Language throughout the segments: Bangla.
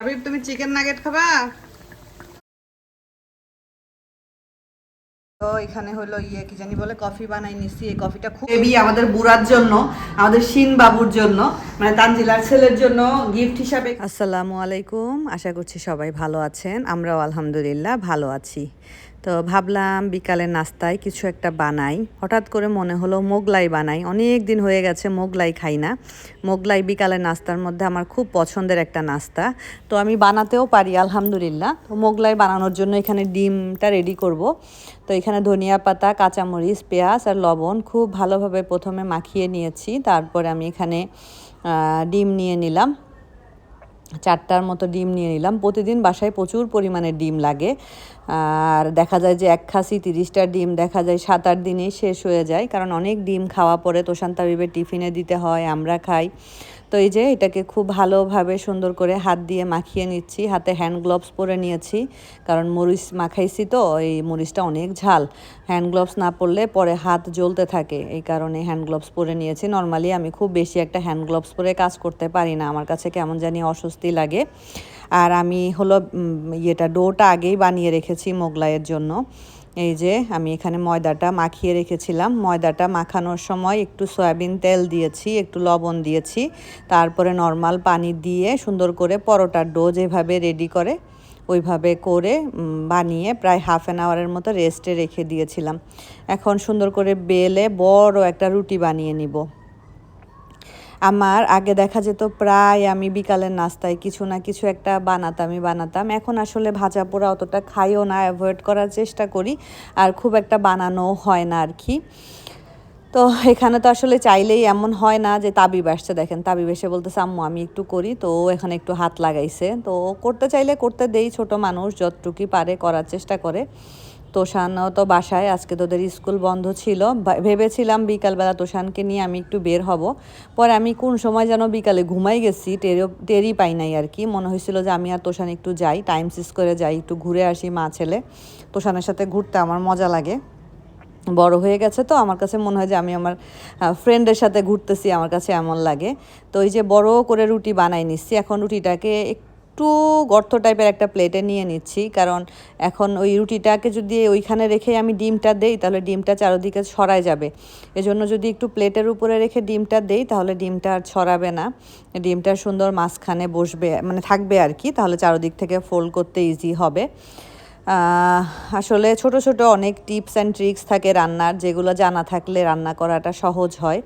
হাবিব তুমি চিকেন নাগেট খাবা? তো এখানে হলো ইয়ে কি জানি বলে কফি বানাই নিছি। এই কফিটা খুব বেবি আমাদের বুড়ার জন্য আমাদের শিন বাবুর জন্য মানে তানজিলার ছেলের জন্য গিফট হিসাবে আসসালামু আলাইকুম। আশা করছি সবাই ভালো আছেন। আমরাও আলহামদুলিল্লাহ ভালো আছি। তো ভাবলাম বিকালের নাস্তায় কিছু একটা বানাই। হঠাৎ করে মনে হলো মোগলাই বানাই। অনেক দিন হয়ে গেছে মোগলাই খাই না। মোগলাই বিকালের নাস্তার মধ্যে আমার খুব পছন্দের একটা নাস্তা। তো আমি বানাতেও পারি, আলহামদুলিল্লাহ। তো মোগলাই বানানোর জন্য এখানে ডিমটা রেডি করব। তো এখানে ধনিয়া পাতা, কাঁচামরিচ, পেঁয়াজ আর লবণ খুব ভালোভাবে প্রথমে মাখিয়ে নিয়েছি। তারপরে আমি এখানে ডিম নিয়ে নিলাম। চারটার মতো ডিম নিয়ে নিলাম। প্রতিদিন বাসায় প্রচুর পরিমাণে ডিম লাগে। আর দেখা যায় যে এক খাসি তিরিশটা ডিম, দেখা যায় সাত আট দিনেই শেষ হয়ে যায়। কারণ অনেক ডিম খাওয়া পরে তোষান্তা টিফিনে দিতে হয়, আমরা খাই। তো এই যে এটাকে খুব ভালোভাবে সুন্দর করে হাত দিয়ে মাখিয়ে নিচ্ছি। হাতে হ্যান্ড গ্লোভস পরে নিয়েছি, কারণ মরিচ মাখাইছি তো, এই মরিচটা অনেক ঝাল। হ্যান্ড গ্লোভস না পরলে পরে হাত জ্বলতে থাকে, এই কারণে হ্যান্ড গ্লোভস পরে নিয়েছি। নর্মালি আমি খুব বেশি একটা হ্যান্ড গ্লোভস পরে কাজ করতে পারি না, আমার কাছে কেমন জানি অস্বস্তি লাগে। আর আমি হলো ইয়েটা ডোটা আগেই বানিয়ে রেখেছি মোগলাইয়ের জন্য। এই যে আমি এখানে ময়দাটা মাখিয়ে রেখেছিলাম। ময়দাটা মাখানোর সময় একটু সয়াবিন তেল দিয়েছি, একটু লবণ দিয়েছি। তারপরে নর্মাল পানি দিয়ে সুন্দর করে পরোটার ডো যেভাবে রেডি করে, ওইভাবে করে বানিয়ে প্রায় হাফ অ্যান আওয়ারের মতো রেস্টে রেখে দিয়েছিলাম। এখন সুন্দর করে বেলে বড় একটা রুটি বানিয়ে নিব। আমার আগে দেখা যেত প্রায় আমি বিকালের নাস্তায় কিছু না কিছু একটা বানাতামই, বানাতাম। এখন আসলে ভাজা পোড়া অতটা খাইও না অ্যাভয়েড করার চেষ্টা করি, আর খুব একটা বানানো হয় না আর কি তো এখানে তো আসলে চাইলেই এমন হয় না যে তাবিব আসছে, দেখেন তাবিব এসে বলতেছে, আম্মু, আমি একটু করি। তো এখানে একটু হাত লাগাইছে। তো করতে চাইলে করতে দেই, ছোট মানুষ যতটুকুই পারে করার চেষ্টা করে। তোষানও তো বাসায়, আজকে তোদের স্কুল বন্ধ ছিল। ভেবেছিলাম বিকালবেলা তোষানকে নিয়ে আমি একটু বের হব। পরে আমি কোন সময় যেন বিকালে ঘুমাই গেছি, টেরও, টেরই পাই নাই আর কি। মনে হয়েছিল যে আমি আর তোষান একটু যাই টাইম সিস করে যাই, একটু ঘুরে আসি মা ছেলে। তোষানের সাথে ঘুরতে আমার মজা লাগে। বড় হয়ে গেছে তো, আমার কাছে মনে হয় যে আমি আমার ফ্রেন্ডের সাথে ঘুরতেছি, আমার কাছে এমন লাগে। তো এই যে বড় করে রুটি বানাই নিচ্ছি, এখন রুটিটাকে একটু গর্ত টাইপের একটা প্লেটে নিয়ে নিচ্ছি। কারণ এখন ওই রুটিটাকে যদি ওইখানে রেখে আমি ডিমটা দেই, তাহলে ডিমটা চারদিকে ছড়ায় যাবে। এজন্য যদি একটু প্লেটের উপরে রেখে ডিমটা দেই, তাহলে ডিমটা আর ছড়াবে না। ডিমটা সুন্দর মাঝখানে বসবে মানে থাকবে আর কি, তাহলে চারদিক থেকে ফোল্ড করতে ইজি হবে। আসলে ছোট ছোট অনেক টিপস অ্যান্ড ট্রিক্স থাকে রান্নার, যেগুলো জানা থাকলে রান্না করাটা সহজ হয়।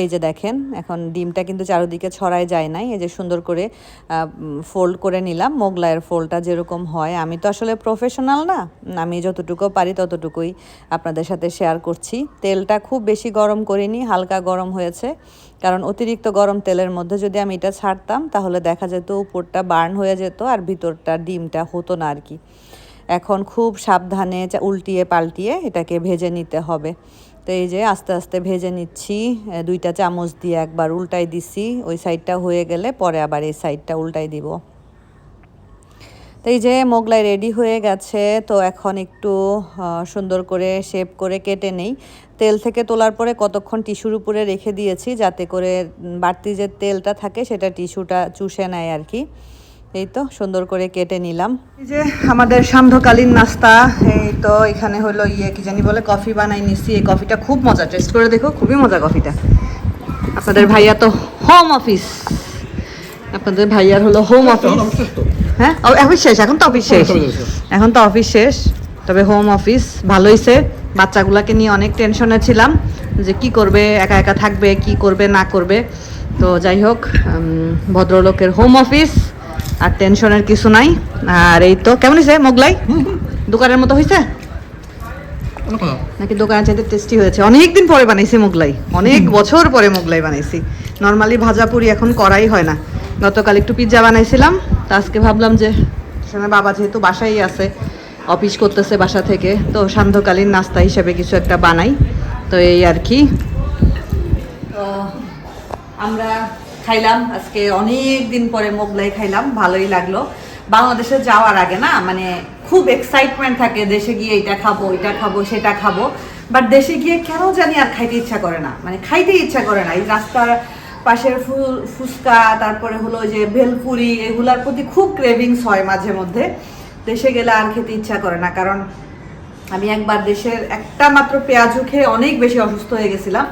এই যে দেখেন, এখন ডিমটা কিন্তু চারিদিকে ছড়ায় যায় নাই। এই যে সুন্দর করে ফোল্ড করে নিলাম। মোগলাইয়ের ফোল্ডটা যেরকম হয়। আমি তো আসলে প্রফেশনাল না। আমি যতটুকু পারি ততটুকুই আপনাদের সাথে শেয়ার করছি। তেলটা খুব বেশি গরম করিনি, হালকা গরম হয়েছে। কারণ অতিরিক্ত গরম তেলের মধ্যে যদি আমি এটা ছাড়তাম, তাহলে দেখা যেত উপরটা বার্ন হয়ে যেত আর ভিতরটা ডিমটা হতো না আর কি। এখন খুব সাবধানে উল্টিয়ে পাল্টিয়ে এটাকে ভেজে নিতে হবে। তো এই যে আস্তে আস্তে ভেজে নিচ্ছি দুইটা চামচ দিয়ে একবার উল্টাই দিছি, ওই সাইডটা হয়ে গেলে পরে আবার এই সাইডটা উল্টাই দিব। তো এই যে মোগলাই রেডি হয়ে গেছে, তো এখন একটু সুন্দর করে শেপ করে কেটে নেই। তেল থেকে তোলার পরে কতক্ষণ টিস্যুর উপরে রেখে দিয়েছি, যাতে করে বাড়তি যে তেলটা থাকে সেটা টিস্যুটা চুষে নেয় আর কি। এই তো সুন্দর করে কেটে নিলাম। এই যে আমাদের সান্ধ্যকালীন নাস্তা এই তো এখানে হলো ইয়ে কি জানি বলে কফি বানাই নিছি। এই কফিটা খুব মজা টেস্ট করে দেখো খুবই মজা কফিটা। আপনাদের ভাইয়া তো হোম অফিস আপনাদের ভাইয়ার হলো হোম অফিস হ্যাঁ? অফিস শেষ এখন তো অফিস শেষ। এখন তো অফিস শেষ তবে হোম অফিস ভালোইছে বাচ্চাগুলোকে নিয়ে অনেক টেনশনে ছিলাম যে কি করবে একা একা থাকবে কি করবে না করবে। তো যাই হোক ভদ্রলোকের হোম অফিস আর টেনশনের কিছু নাই। আর এই তো, কেমন হয়েছে মোগলাই? দোকানের মতো হয়েছে? নাকি দোকানে চাইতে টেস্টি হয়েছে? অনেক দিন পরে বানাইছি মোগলাই। অনেক বছর পরে মোগলাই বানাইছি। নর্মালি ভাজা পুরি এখন করাই হয় না। গতকাল একটু পিৎজা বানাইছিলাম, তা আজকে ভাবলাম যে সেখানে বাবা যেহেতু বাসাই আছে অফিস করতেছে বাসা থেকে, তো সান্ধ্যকালীন নাস্তা হিসেবে কিছু একটা বানাই। তো এই আর কি। আমরা খাইলাম। আজকে অনেক দিন পরে মোগলাই খাইলাম, ভালোই লাগল। বাংলাদেশে যাওয়ার আগে না মানে খুব এক্সাইটমেন্ট থাকে, দেশে গিয়ে এটা খাব এটা খাব, সেটা খাব। বাট দেশে গিয়ে কেন জানি আর খাইতে ইচ্ছা করে না। মানে খাইতে ইচ্ছা করে না। এই রাস্তার পাশের ফুল, ফুচকা, তারপরে হলো যে ভেলপুরি, এগুলার প্রতি খুব ক্রেভিংস হয় মাঝে মধ্যে। দেশে গেলে আর খেতে ইচ্ছা করে না। কারণ আমি একবার দেশের একটা মাত্র পেঁয়াজু খেয়ে অনেক বেশি অসুস্থ হয়ে গেছিলাম।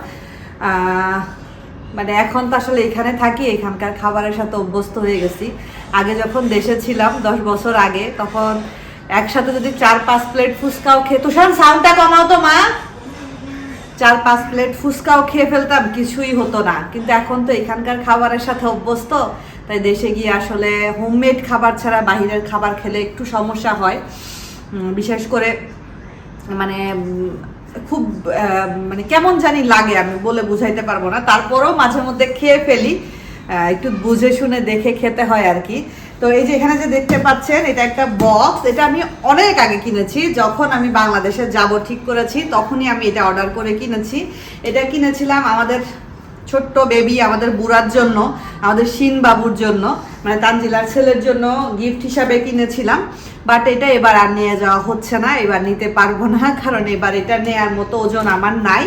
মানে এখন তো আসলে এখানে থাকি, এখানকার খাবারের সাথে অভ্যস্ত হয়ে গেছি। আগে যখন দেশে ছিলাম দশ বছর আগে, তখন একসাথে যদি চার পাঁচ প্লেট ফুচকাও খেয়ে, তুষার সাউন্ডটা কমাও তো মা। চার পাঁচ প্লেট ফুচকাও খেয়ে ফেলতাম, কিছুই হতো না। কিন্তু এখন তো এখানকার খাবারের সাথে অভ্যস্ত, তাই দেশে গিয়ে আসলে হোমমেড খাবার ছাড়া বাইরের খাবার খেলে একটু সমস্যা হয়। বিশেষ করে মানে খুব মানে কেমন জানি লাগে, আমি বলে বুঝাইতে পারব না। তারপরেও মাঝে মধ্যে খেয়ে ফেলি একটু বুঝে শুনে দেখে খেতে হয় আর কি। তো এই যে এখানে যে দেখতে পাচ্ছেন, এটা একটা বক্স এটা আমি অনেক আগে কিনেছি। যখন আমি বাংলাদেশে যাব ঠিক করেছি, তখনই আমি এটা অর্ডার করে কিনেছি। এটা কিনেছিলাম আমাদের ছোট্ট বেবি আমাদের বুড়ার জন্য, আমাদের শিন বাবুর জন্য মানে তানজিলার ছেলের জন্য গিফট হিসাবে কিনেছিলাম। বাট এটা এবার আর নিয়ে যাওয়া হচ্ছে না, এবার নিতে পারব না, কারণ এবার এটা নেয়ার মতো ওজন আমার নাই।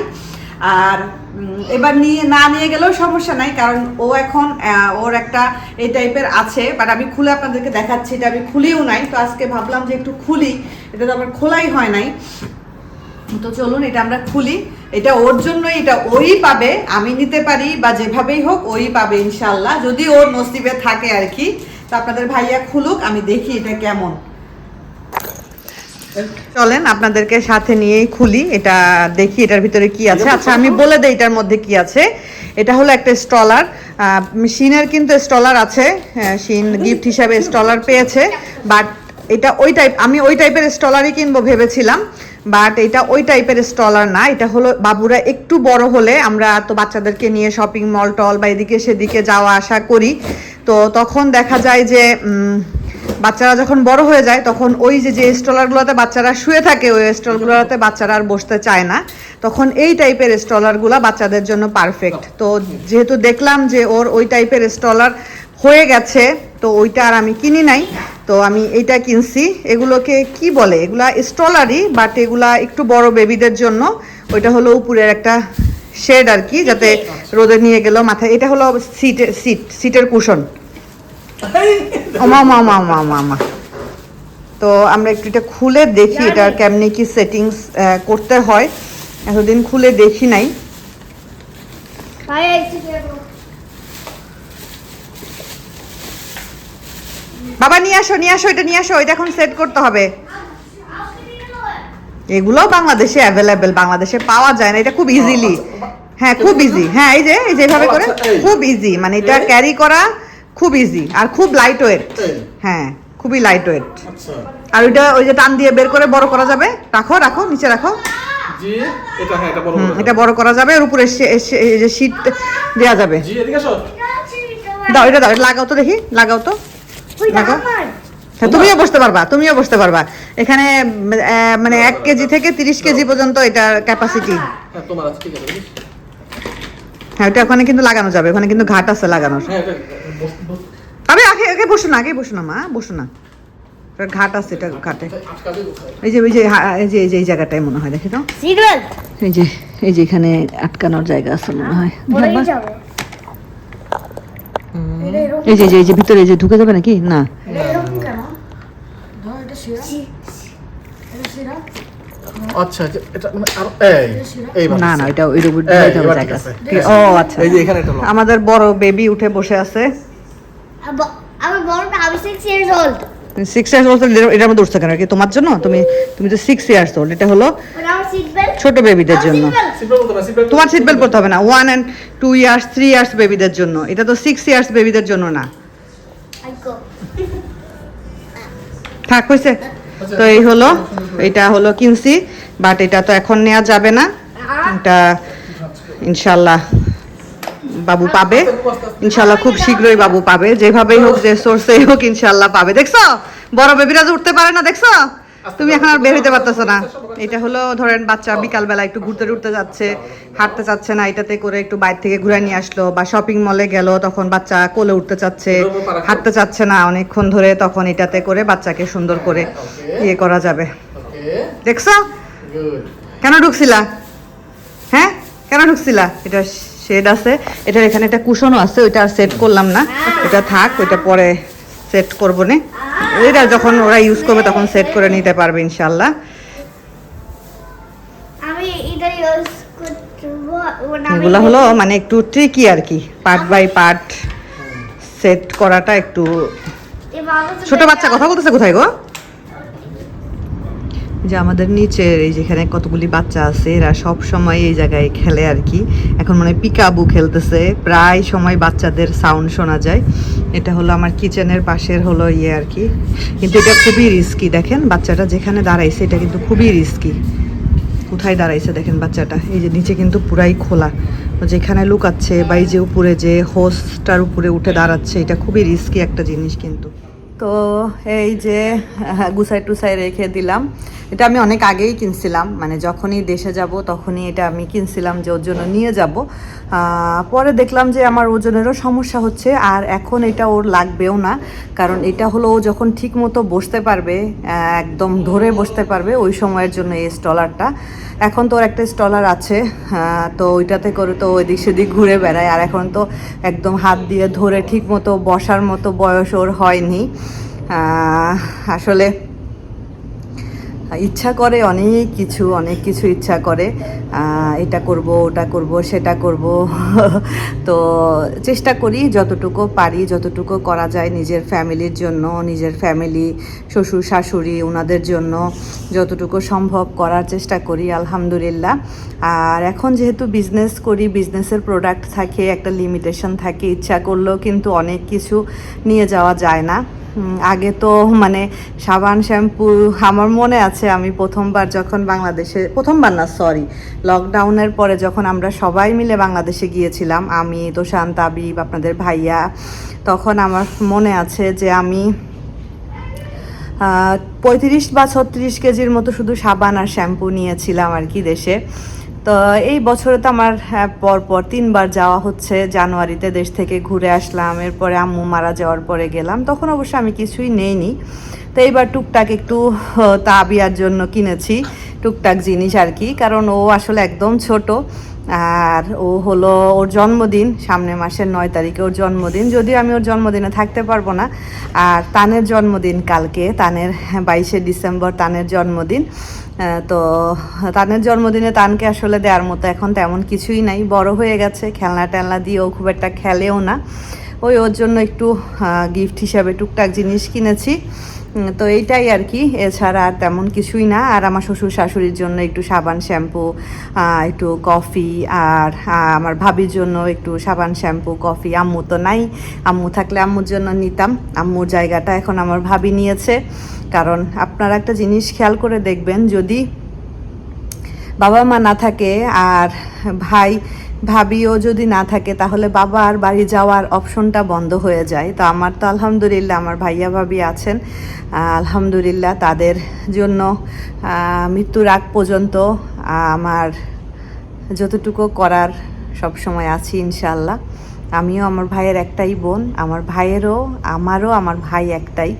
আর এবার নিয়ে, না নিয়ে গেলেও সমস্যা নাই, কারণ ও এখন ওর একটা এই টাইপের আছে। বাট আমি খুলে আপনাদেরকে দেখাচ্ছি, এটা আমি খুলিও নাই, তো আজকে ভাবলাম যে একটু খুলি, এটা তো আমার খোলাই হয় নাই। তো চলুন, এটা আমরা খুলি। এটা ওর জন্য এটা ওই পাবে আমি নিতে পারি বা যেভাবেই হোক ওই পাবে ইনশাল্লাহ যদি ওর নসিবে থাকে আর কি তো আপনাদের ভাইয়া খুলুক আমি দেখি এটা কেমন। চলেন আপনাদেরকে সাথে নিয়েই খুলি এটা দেখি এটার ভিতরে কি আছে। আচ্ছা আমি বলে দেই এটার মধ্যে কি আছে। এটা হলো একটা স্টলার শিনের কিন্তু স্টলার আছে হ্যাঁ, শিন গিফট হিসাবে স্টলার পেয়েছে বাট এটা ওই টাইপ আমি ওই টাইপের স্টলারই কিনবো ভেবেছিলাম। বাট এটা ওই টাইপের স্টলার না। এটা হলো বাবুরা একটু বড় হলে আমরা তো বাচ্চাদেরকে নিয়ে শপিং মল টল বা এদিকে সেদিকে যাওয়া আসা করি। তো তখন দেখা যায় যে বাচ্চারা যখন বড় হয়ে যায়, তখন ওই যে যে স্টলারগুলোতে বাচ্চারা শুয়ে থাকে, ওই স্টলগুলোতে বাচ্চারা আর বসতে চায় না। তখন এই টাইপের স্টলারগুলো বাচ্চাদের জন্য পারফেক্ট তো যেহেতু দেখলাম যে ওর ওই টাইপের স্টলার হয়ে গেছে, তো ওইটা আর আমি কিনি নাই। তো আমি এইটা কিনছি। এগুলোকে কি বলে? এগুলা স্টলারই বাট এগুলা একটু বড় বেবিদের জন্য। ওইটা হলো উপরের একটা শেড আর কি যাতে রোদে নিয়ে গেল মাথায় এটা হলো সিটের সিট সিটের কুশন। মা মা মা মা মা মা তো আমরা একটু এটা খুলে দেখি এটা কেমনি কি সেটিংস করতে হয়। এতদিন খুলে দেখি নাই ভাই এসে দেখো বাবা নিয়ে আসো নিয়ে আসো এটা নিয়ে আসো এটা এখন সেট করতে হবে। এগুলোও বাংলাদেশে অ্যাভেলেবেল বাংলাদেশে পাওয়া যায় না এটা খুব ইজিলি হ্যাঁ খুব ইজি হ্যাঁ এই যে এই যেভাবে করে আচ্ছা, খুব ইজি মানে এটা ক্যারি করা খুব ইজি আর খুব লাইট ওয়েট হ্যাঁ খুবই লাইট ওয়েট আচ্ছা। আর ওইটা ওই যে টান দিয়ে বের করে বড় করা যাবে। রাখো রাখো নিচে রাখো। এটা হ্যাঁ বড় এটা বড় করা যাবে আর উপরে যে শীট দেওয়া যাবে। জি এদিকে আসো। দাও এটা দাও এটা লাগাও তো দেখি লাগাও তো। দেখো। হ্যাঁ, তুমিও বসতে পারবা তুমিও বসতে পারবা। এখানে মানে এক কেজি থেকে তিরিশ কেজি পর্যন্ত এটার ক্যাপাসিটি হ্যাঁ বুঝিস? হ্যাঁ ওটা ওখানে কিন্তু লাগানো যাবে ওখানে কিন্তু ঘাট আছে লাগানোর। হ্যাঁ বস- আরে আগে আগে বসো না আগে বসো না মা বসো না। ঘাট আছে এটা ঘাটে। এই যে ওই যে এই যে এই যে এই জায়গাটাই মনে হয় দেখি তো? এই যে এই যে এখানে আটকানোর জায়গা আছে মনে হয় পড়ে যাবে এটা এরকম এই যে এই যে- ভিতরে এই যে ঢুকে যাবে নাকি? না। আচ্ছা এটা মানে আরও এই না না এটা ওই রোবট জায়গা ও আচ্ছা। এই যে এখানে একটা আমাদের বড় বেবি উঠে বসে আছে। আমার বড়টা আমি 6 years old six years old এটার মধ্যে উঠছে কেন? কি তোমার জন্য? তুমি তুমি তো সিক্স ইয়ার্স ওল্ড এটা হলো ছোট বেবিদের জন্য। তোমার সিট বেল্ট পরতে হবে। না। One and two years three years বেবিদের জন্য। এটা তো সিক্স ইয়ার্স বেবিদের জন্য না। থাক হয়েছে। তো এই হলো এটা হলো কিনছি বাট এটা তো এখন নেওয়া যাবে না। এটা ইনশাল্লাহ বাবু পাবে। ইনশাল্লাহ খুব শীঘ্রই বাবু পাবে। যেভাবেই হোক, যে সোর্সেই হোক ইনশাল্লাহ পাবে। দেখছ? বড় বেবিরা উঠতে পারে না, দেখছ? তুমি এখন আর বের হইতে পারতেছো না। এটা হলো, ধরেন, বাচ্চা বিকালবেলা একটু ঘুরতে টুরতে যাচ্ছে, হাঁটতে চাচ্ছে না, এটাতে করে একটু বাইরে থেকে ঘুরে নিয়ে আসলো বা শপিং মলে গেল, তখন বাচ্চা কোলে উঠতে চাচ্ছে, হাঁটতে চাচ্ছে না, অনেকক্ষণ ধরে তখন এটাতে করে বাচ্চাকে সুন্দর করে ইয়ে করা যাবে। দেখছ? কেন ঢুকছিলা? হ্যাঁ? কেন ঢুকছিলা? এটা শেড আছে। এটার এখানে একটা কুশনও আছে ওইটা আর সেট করলাম না। এটা থাক ওইটা পরে সেট করব না। এটা যখন ওরা ইউজ করবে তখন সেট করে নিতে পারবে ইনশাল্লাহ আমি- এগুলো হলো মানে একটু ট্রিকি আর কি। পার্ট বাই পার্ট সেট করাটা একটু ছোট বাচ্চা কথা বলতেছে কোথায় গো? যে আমাদের নিচের এই যেখানে কতগুলি বাচ্চা আছে, এরা সব সময় এই জায়গায় খেলে আর কি। এখন মানে পিকাবু খেলতেছে। প্রায় সময় বাচ্চাদের সাউন্ড শোনা যায়। এটা হলো আমার কিচেনের পাশের হলো ইয়ে আর কি। কিন্তু এটা খুবই রিস্কি দেখেন বাচ্চাটা যেখানে দাঁড়াইছে, এটা কিন্তু খুবই রিস্কি কোথায় দাঁড়াইছে দেখেন বাচ্চাটা? এই যে নিচে কিন্তু পুরাই খোলা। যেখানে লুকাচ্ছে বা এই যে উপরে যে হোস্টটার উপরে উঠে দাঁড়াচ্ছে, এটা খুবই রিস্কি একটা জিনিস কিন্তু। তো এই যে গুছাই টুসাই রেখে দিলাম। এটা আমি অনেক আগেই কিনছিলাম মানে যখনই দেশে যাব তখনই এটা আমি কিনছিলাম যে ওর জন্য নিয়ে যাব। পরে দেখলাম যে আমার ওজনেরও সমস্যা হচ্ছে, আর এখন এটা ওর লাগবেও না, কারণ এটা হলো ও যখন ঠিক মতো বসতে পারবে একদম ধরে বসতে পারবে ওই সময়ের জন্য এই স্টলারটা। এখন তো ওর একটা স্টলার আছে তো ওইটাতে করে তো এদিক সেদিক ঘুরে বেড়ায়। আর এখন তো একদম হাত দিয়ে ধরে ঠিক মতো বসার মতো বয়স ওর হয়নি। আসলে ইচ্ছা করে অনেক কিছু অনেক কিছু ইচ্ছা করে। এটা করব, ওটা করব, সেটা করব। তো চেষ্টা করি যতটুকু পারি, যতটুকু করা যায় নিজের ফ্যামিলির জন্য, নিজের ফ্যামিলি, শ্বশুর, শাশুড়ি ওনাদের জন্য যতটুকু সম্ভব করার চেষ্টা করি, আলহামদুলিল্লাহ। আর এখন যেহেতু বিজনেস করি বিজনেসের প্রোডাক্ট থাকে, একটা লিমিটেশন থাকে, ইচ্ছা করলেও কিন্তু অনেক কিছু নিয়ে যাওয়া যায় না। আগে তো মানে সাবান, শ্যাম্পু, আমার মনে আছে আমি প্রথমবার যখন বাংলাদেশে, প্রথমবার না সরি লকডাউনের পরে যখন আমরা সবাই মিলে বাংলাদেশে গিয়েছিলাম, আমি, তোষান, তাবিব, আপনাদের ভাইয়া, তখন আমার মনে আছে যে আমি পঁয়ত্রিশ বা ছত্রিশ কেজির মতো শুধু সাবান আর শ্যাম্পু নিয়েছিলাম আর কি দেশে। তো এই বছরে তো আমার হ্যাঁ, পরপর তিনবার যাওয়া হচ্ছে। জানুয়ারিতে দেশ থেকে ঘুরে আসলাম এরপরে আম্মু মারা যাওয়ার পরে গেলাম। তখন অবশ্য আমি কিছুই নেইনি। তো এইবার টুকটাক একটু তাবিয়ার জন্য কিনেছি। টুকটাক জিনিস আর কি, কারণ ও আসলে একদম ছোট। আর ও হলো, ওর জন্মদিন সামনে মাসের নয় তারিখে ওর জন্মদিন। যদিও আমি ওর জন্মদিনে থাকতে পারব না। আর তানের জন্মদিন কালকে, তানের বাইশে ডিসেম্বর তানের জন্মদিন। তো তানের জন্মদিনে তানকে আসলে দেওয়ার মতো এখন তেমন কিছুই নাই। বড় হয়ে গেছে, খেলনা টেলনা দিয়েও খুব একটা খেলেও না। ওই ওর জন্য একটু গিফট হিসাবে টুকটাক জিনিস কিনেছি। তো এইটাই আর কি। এছাড়া আর তেমন কিছুই না। আর আমার শ্বশুর শাশুড়ির জন্য একটু সাবান, শ্যাম্পু একটু কফি আর আমার ভাবির জন্য একটু সাবান, শ্যাম্পু, কফি। আম্মু তো নাই। আম্মু থাকলে আম্মুর জন্য নিতাম। আম্মুর জায়গাটা এখন আমার ভাবি নিয়েছে। কারণ আপনারা একটা জিনিস খেয়াল করে দেখবেন, যদি বাবা মা না থাকে আর ভাই ভাবিও যদি না থাকে, তাহলে বাবা আর বাড়ি যাওয়ার অপশনটা বন্ধ হয়ে যায়। তো আমার তো আলহামদুলিল্লাহ, আমার ভাইয়া ভাবি আছেন। আলহামদুলিল্লাহ তাদের জন্য মৃত্যুর আগ পর্যন্ত আমার যতটুকু করার সব সময় আছি ইনশাল্লাহ আমিও আমার ভাইয়ের একটাই বোন, আমার ভাইয়েরও, আমারও, আমার ভাই একটাই।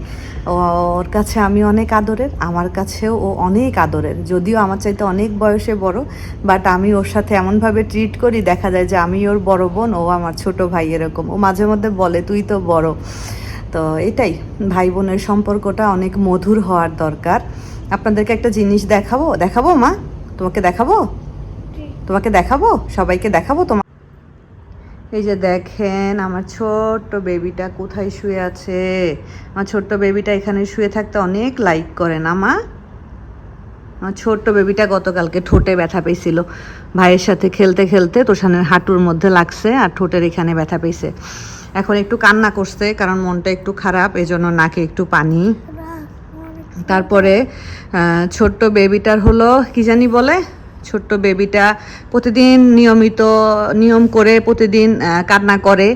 ওর কাছে আমি অনেক আদরের আমার কাছেও ও অনেক আদরের। যদিও আমার চাইতে অনেক বয়সে বড় বাট আমি ওর সাথে এমনভাবে ট্রিট করি দেখা যায় যে আমি ওর বড় বোন ও আমার ছোট ভাই এরকম। ও মাঝে মধ্যে বলে তুই তো বড়। তো এটাই ভাই বোনের সম্পর্কটা অনেক মধুর হওয়ার দরকার। আপনাদেরকে একটা জিনিস দেখাবো? দেখাবো মা? তোমাকে দেখাবো? তোমাকে দেখাবো? সবাইকে দেখাবো তোমার এই যে দেখেন আমার ছোট্ট বেবিটা কোথায় শুয়ে আছে? আমার ছোট্ট বেবিটা এখানে শুয়ে থাকতে অনেক লাইক করে না মা? আমার ছোট্ট বেবিটা গতকালকে ঠোঁটে ব্যথা পেয়েছিল। ভাইয়ের সাথে খেলতে খেলতে তোষানের হাঁটুর মধ্যে লাগছে আর ঠোঁটের এখানে ব্যথা পেয়েছে। এখন একটু কান্না করছে কারণ মনটা একটু খারাপ এজন্য নাকে একটু পানি। তারপরে ছোট্ট বেবিটার হলো কি জানি বলে? ছোট্ট বেবিটা প্রতিদিন নিয়মিত নিয়ম করে প্রতিদিন কান্না করে।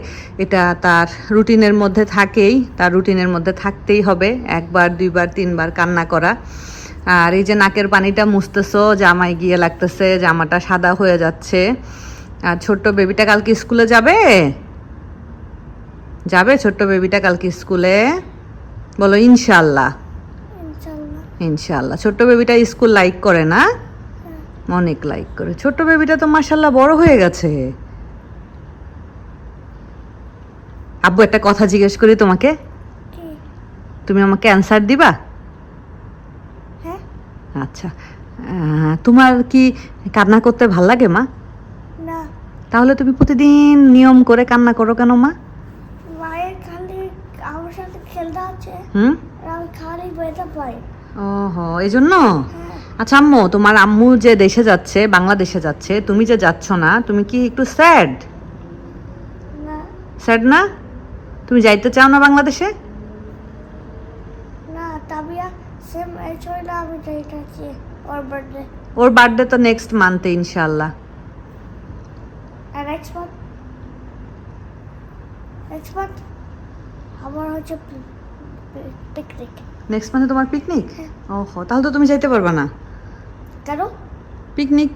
এটা তার রুটিনের মধ্যে থাকেই তার রুটিনের মধ্যে থাকতেই হবে একবার দুইবার তিনবার কান্না করা। আর এই যে নাকের পানিটা মুছতেছো জামায় গিয়ে লাগতেছে জামাটা সাদা হয়ে যাচ্ছে। আর ছোট্ট বেবিটা কালকে স্কুলে যাবে? যাবে ছোট্ট বেবিটা কালকে স্কুলে? বলো ইনশাল্লাহ। ইনশাল্লাহ। ইনশাল্লাহ। ছোট্ট বেবিটা স্কুল লাইক করে না? অনেক লাইক করে। ছোট্ট বেবিটা তো মাসাল্লাহ বড় হয়ে গেছে। আব্বু একটা কথা জিজ্ঞেস করি তোমাকে। তুমি আমাকে অ্যান্সার দিবা? হ্যাঁ। আচ্ছা। তোমার কি কান্না করতে ভালো লাগে মা? না। তাহলে তুমি প্রতিদিন নিয়ম করে কান্না করো কেন মা? মায়ের খালি আমার সাথে খেলতে আছে। হুম? আর আমি খালি বেঁধে পাই ওহো এই জন্য হ্যাঁ। আচ্ছা আম্মু তোমার আম্মু যে দেশে যাচ্ছে বাংলাদেশে যাচ্ছে তুমি যে যাচ্ছ না তুমি কি একটু স্যাড? না। স্যাড না? তুমি যাইতে চাও না বাংলাদেশে? ওর বার্থডে তো নেক্সট মান্থে ইনশাল্লাহ আমার হচ্ছে পিকনিক নেক্সট মান্থে তোমার পিকনিক হ্যাঁ। ওহো তাহলে তো তুমি যাইতে পারবে না। কেন? পিকনিক।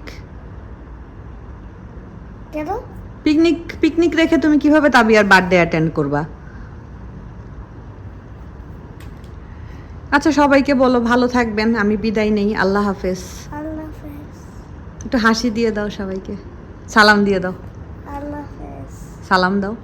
কেন? পিকনিক পিকনিক রেখে তুমি কীভাবে তাবিয়ার বার্থডে অ্যাটেন্ড করবা? আচ্ছা সবাইকে বলো ভালো থাকবেন আমি বিদায় নেই আল্লাহ হাফেজ। আল্লাহ হাফেজ। একটু হাসি দিয়ে দাও সবাইকে। সালাম দিয়ে দাও। আল্লাহ হাফেজ। সালাম দাও।